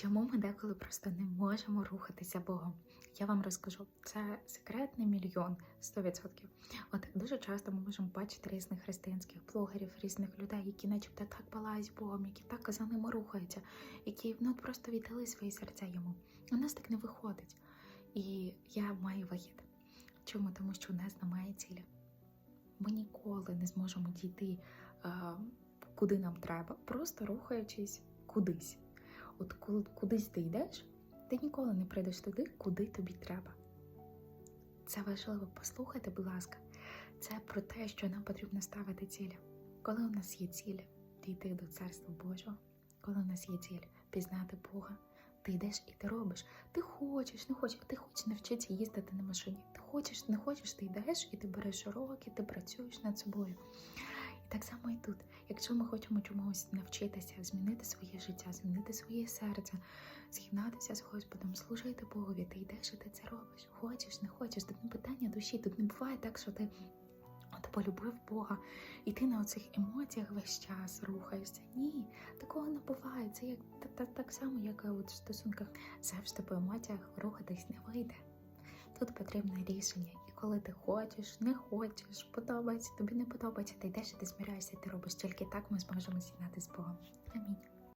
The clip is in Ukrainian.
Чому ми деколи просто не можемо рухатися Богом? Я вам розкажу, це секретний мільйон 100%. От дуже часто ми можемо бачити різних християнських блогерів, різних людей, які начебто так палають Богом, які так за ними рухаються, які ну, просто віддали свої серця йому. У нас так не виходить. І я маю вихід. Чому? Тому що у нас немає цілі. Ми ніколи не зможемо дійти, е, куди нам треба, просто рухаючись кудись. От кудись ти йдеш, ти ніколи не прийдеш туди, куди тобі треба. Це важливо, послухайте, будь ласка. Це про те, що нам потрібно ставити цілі. Коли у нас є ціль дійти до Царства Божого, коли у нас є ціль пізнати Бога, ти йдеш і ти робиш. Ти хочеш, не хочеш, ти хочеш навчитися їздити на машині. Ти хочеш, не хочеш, ти йдеш і ти береш уроки, ти працюєш над собою. Так само і тут. Якщо ми хочемо чомусь навчитися, змінити своє життя, змінити своє серце, з'єднатися з Господом, служити Богові, ти йдеш і ти це робиш. Хочеш, не хочеш, тут не питання душі, тут не буває так, що ти от полюбив Бога, і ти на оцих емоціях весь час рухаєшся. Ні, такого не буває. Це як та- та- так само, як от в стосунках завжди по емоціях рухатись не вийде. Тут потрібне рішення, коли ти хочеш, не хочеш, подобається, тобі не подобається, ти йдеш і ти зміряєшся, ти робиш тільки так, ми зможемо з'єднати з Богом. Амінь.